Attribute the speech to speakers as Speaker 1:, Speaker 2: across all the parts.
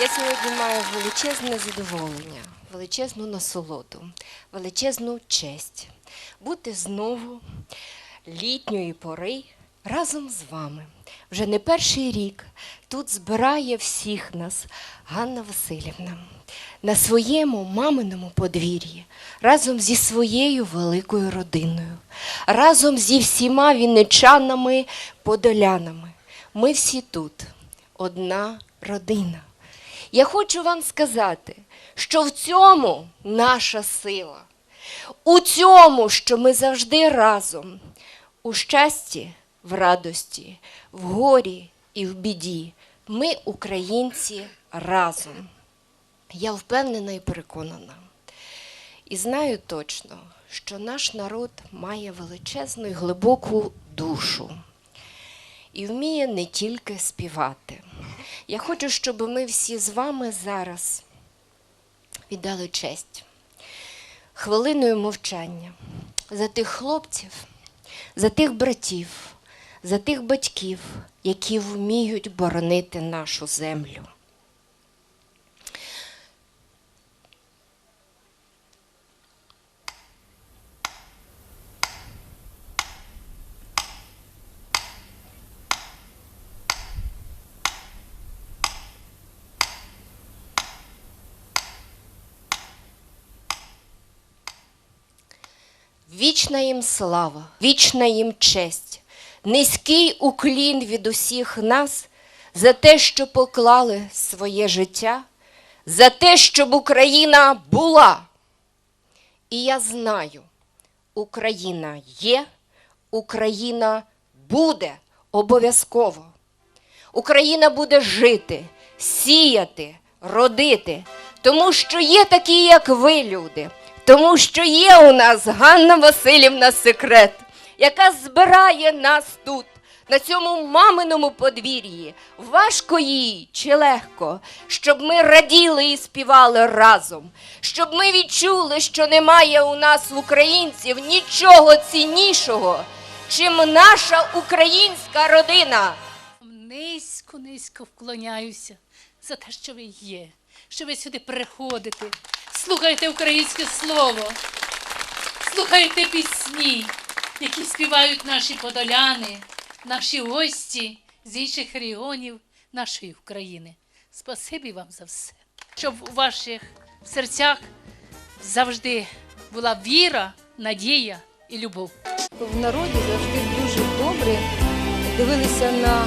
Speaker 1: Я сьогодні маю величезне задоволення, величезну насолоду, величезну честь бути знову літньої пори разом з вами. Вже не перший рік тут збирає всіх нас Ганна Васильівна на своєму маминому подвір'ї разом зі своєю великою родиною, разом зі всіма вінничанами, подолянами. Ми всі тут, одна родина. Я хочу вам сказати, що в цьому наша сила, у цьому, що ми завжди разом, у щасті, в радості, в горі і в біді. Ми, українці, разом. Я впевнена і переконана. І знаю точно, що наш народ має величезну і глибоку душу і вміє не тільки співати. Я хочу, щоб ми всі з вами зараз віддали честь хвилиною мовчання за тих хлопців, за тих братів, за тих батьків, які вміють боронити нашу землю. Вічна їм слава, вічна їм честь, низький уклін від усіх нас за те, що поклали своє життя, за те, щоб Україна була. І я знаю, Україна є, Україна буде обов'язково. Україна буде жити, сіяти, родити, тому що є такі, як ви, люди, тому що є у нас Ганна Васильівна секрет, яка збирає нас тут, на цьому маминому подвір'ї. Важко їй чи легко, щоб ми раділи і співали разом, щоб ми відчули, що немає у нас, українців, нічого ціннішого, чим наша українська родина.
Speaker 2: Низько, низько вклоняюся за те, що ви є, що ви сюди приходите, слухаєте українське слово, слухаєте пісні, які співають наші подоляни, наші гості з інших регіонів нашої України. Спасибі вам за все, щоб у ваших серцях завжди була віра, надія і любов.
Speaker 3: в народі завжди дуже добре дивилися на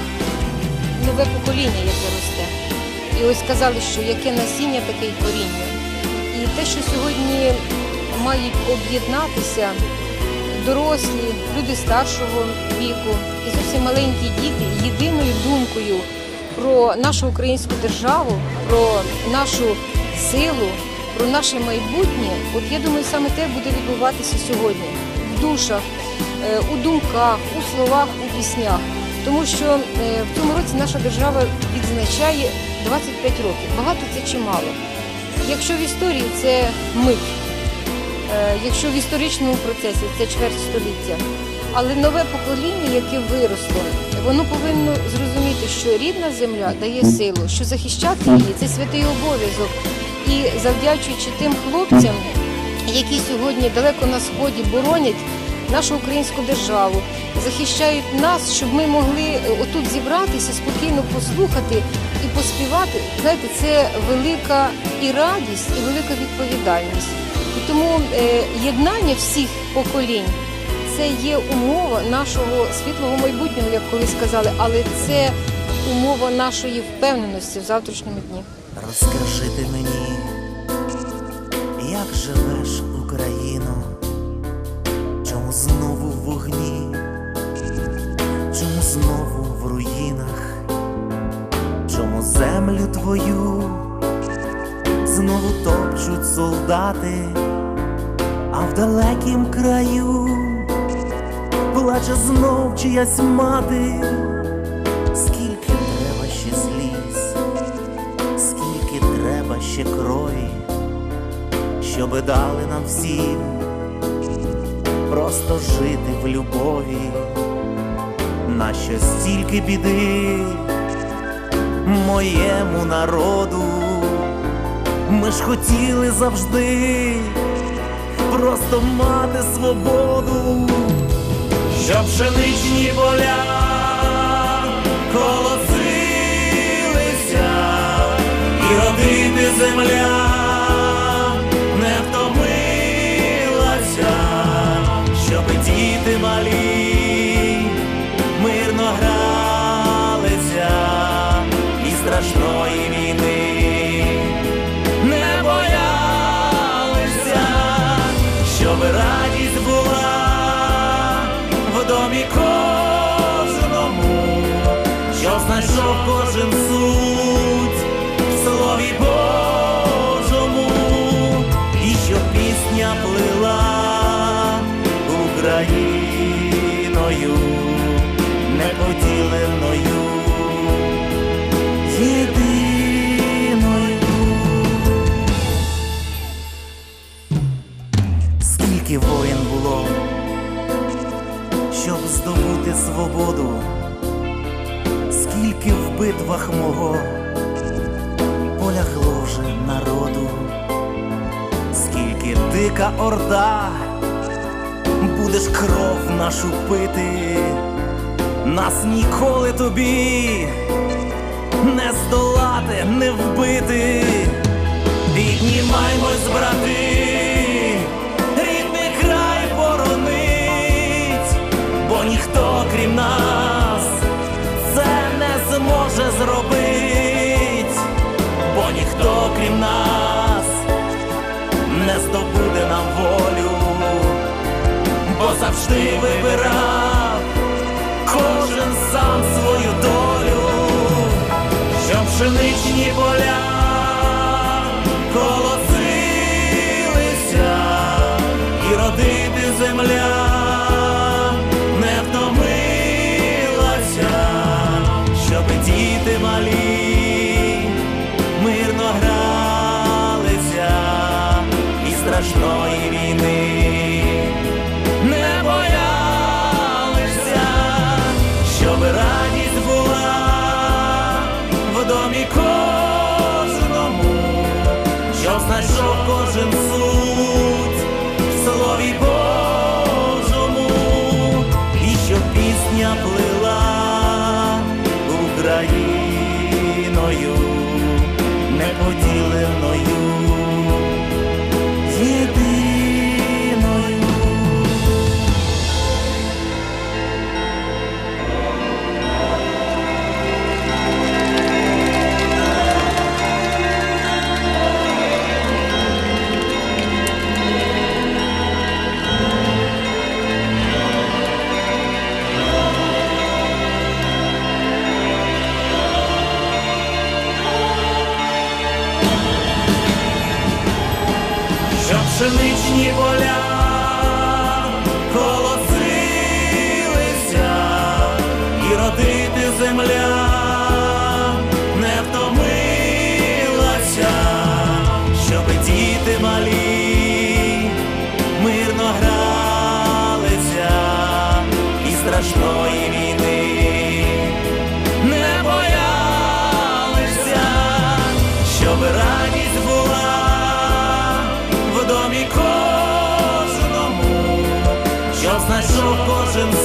Speaker 3: нове покоління, яке росте. І ось сказали, що яке насіння, таке й коріння. І те, що сьогодні мають об'єднатися дорослі, люди старшого віку і зовсім маленькі діти єдиною думкою про нашу українську державу, про нашу силу, про наше майбутнє, от я думаю, саме те буде відбуватися сьогодні в душах, е, у думках, у словах, у піснях. Тому що е, в цьому році наша держава відзначає 25 років. Багато це чи мало. Якщо в історії це мить, е, якщо в історичному процесі це чверть століття. Але нове покоління, яке виросло, воно повинно зрозуміти, що рідна земля дає силу, що захищати її це святий обов'язок. І завдячуючи тим хлопцям, які сьогодні далеко на сході боронять нашу українську державу, захищають нас, щоб ми могли е, отут зібратися, спокійно послухати і поспівати. Знаєте, це велика і радість, і велика відповідальність. І тому е, єднання всіх поколінь це є умова нашого світлого майбутнього, як колись сказали, але це умова нашої впевненості в завтрашньому дні.
Speaker 4: Розкажи ти мені, як живеш Україно, чому знову в вогні, чому знову в руїнах, землю твою. Знову топчуть солдати, а в далекім краю плаче знов чиясь мати, скільки треба ще сліз скільки треба ще крові, щоби дали нам всім просто жити в любові, нащо стільки біди моєму народу, Ми ж хотіли завжди просто мати свободу, щоб пшеничні поля колосилися і родити земля знайшов кожен суть в слові Божому, і щоб пісня плила Україною неподіленою. Єдиною Скільки воїн було, щоб здобути свободу, скільки в битвах мого полягло вже народу, скільки дика орда, будеш кров нашу пити, нас ніколи тобі не здолати, не вбити. Піднімаймось, брати, завжди вибирав. Кожен сам свою долю щоб пшеничні поля колосилися і родити земля пшеничні поля колосилися знайшов кожен